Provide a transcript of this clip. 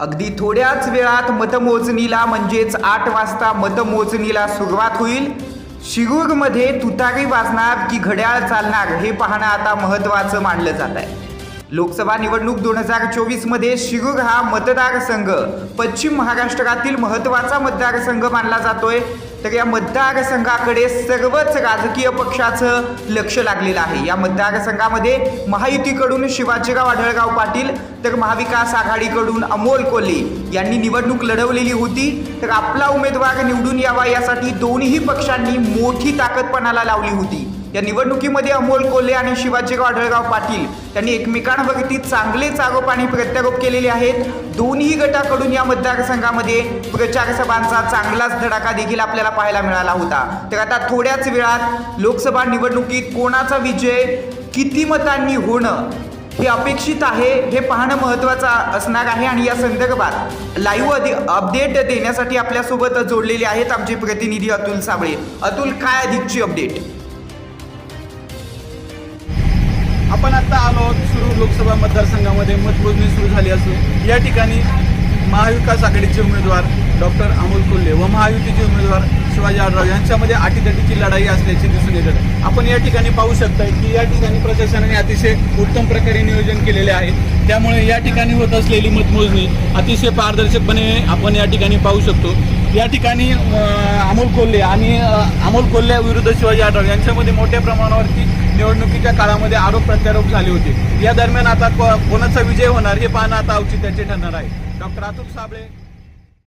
अगदी थोड्याच वेळात मतमोजणीला म्हणजेच आठ वाजता मतमोजणीला सुरुवात होईल. शिरूरमध्ये तुतारी वाजणार की घड्याळ चालणार हे पाहणं आता महत्त्वाचं मानलं जात आहे. लोकसभा निवडणूक दोन हजार चोवीसमध्ये शिरूर हा मतदारसंघ पश्चिम महाराष्ट्रातील महत्त्वाचा मतदारसंघ मानला जातोय. तर या मतदारसंघाकडे सर्वच राजकीय पक्षाचं लक्ष लागलेलं आहे. या मतदारसंघामध्ये महायुतीकडून शिवाजीराव आढळगाव पाटील तर महाविकास आघाडीकडून अमोल कोल्हे यांनी निवडणूक लढवलेली होती. तर आपला उमेदवार निवडून यावा यासाठी दोन्ही पक्षांनी मोठी ताकदपणाला लावली होती. या निवडणुकीमध्ये अमोल कोल्हे आणि शिवाजीराव आढळराव पाटील त्यांनी एकमेकांवरती चांगलेच आरोप आणि प्रत्यारोप केलेले आहेत. दोन्ही गटाकडून या मतदारसंघामध्ये प्रचारसभांचा चांगलाच धडाका देखील आपल्याला पाहायला मिळाला होता. तर आता थोड्याच वेळात लोकसभा निवडणुकीत कोणाचा विजय किती मतांनी होणं हे अपेक्षित आहे हे पाहणं महत्त्वाचं असणार आहे आणि या संदर्भात लाईव्ह अधि अपडेट देण्यासाठी आपल्यासोबत जोडलेले आहेत आमचे प्रतिनिधी अतुल साबळे. अतुल काय अधिकची अपडेट आपण आता आलो आहोत सुरू लोकसभा मतदारसंघामध्ये. मतमोजणी सुरू झाली असून या ठिकाणी महाविकास आघाडीचे उमेदवार डॉक्टर अमोल कोल्हे व महायुतीचे उमेदवार शिवाजी आडराव यांच्यामध्ये अटीतटीची लढाई असल्याचे दिसून येतात आपण या ठिकाणी पाहू शकता की या ठिकाणी प्रशासनाने अतिशय उत्तम प्रकारे नियोजन केलेले आहे. त्यामुळे या ठिकाणी होत असलेली मतमोजणी अतिशय पारदर्शकपणे आपण या ठिकाणी पाहू शकतो. या ठिकाणी अमोल कोल्हे आणि अमोल कोल्हे विरुद्ध शिवाजी आढराव यांच्यामध्ये मोठ्या प्रमाणावरती निवडणुकीच्या काळामध्ये आरोप प्रत्यारोप झाले होते. या दरम्यान आता को- कोणाचा विजय होणार हे पाहणं आता औचित्याचे ठरणार आहे. डॉक्टर अतुल साबळे.